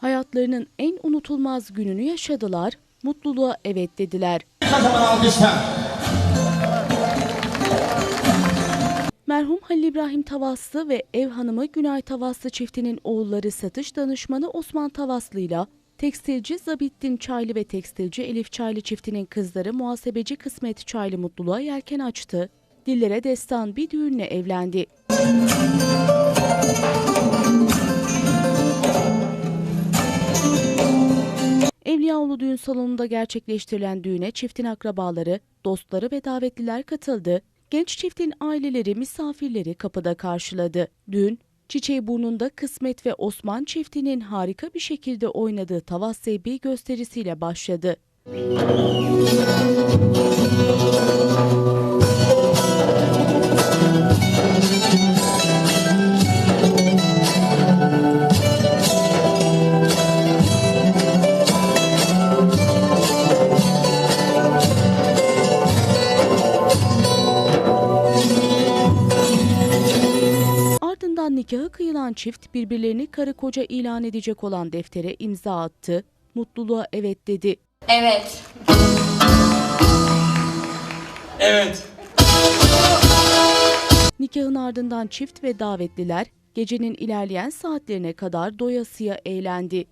Hayatlarının en unutulmaz gününü yaşadılar, mutluluğa evet dediler. Kocaman alkışlar. Merhum Halil İbrahim Tavaslı ve ev hanımı Günay Tavaslı çiftinin oğulları satış danışmanı Osman Tavaslı ile tekstilci Zabittin Çaylı ve tekstilci Elif Çaylı çiftinin kızları muhasebeci Kısmet Çaylı mutluluğa yelken açtı. Dillere destan bir düğünle evlendi. Evliyaoğlu düğün salonunda gerçekleştirilen düğüne çiftin akrabaları, dostları ve davetliler katıldı. Genç çiftin aileleri misafirleri kapıda karşıladı. Düğün, Çiçeği burnunda Kısmet ve Osman çiftinin harika bir şekilde oynadığı Tavas Zeybi gösterisiyle başladı. Ardından nikahı kıyılan çift birbirlerini karı koca ilan edecek olan deftere imza attı. Mutluluğa evet dedi. Evet. Evet. Nikahın ardından çift ve davetliler gecenin ilerleyen saatlerine kadar doyasıya eğlendi.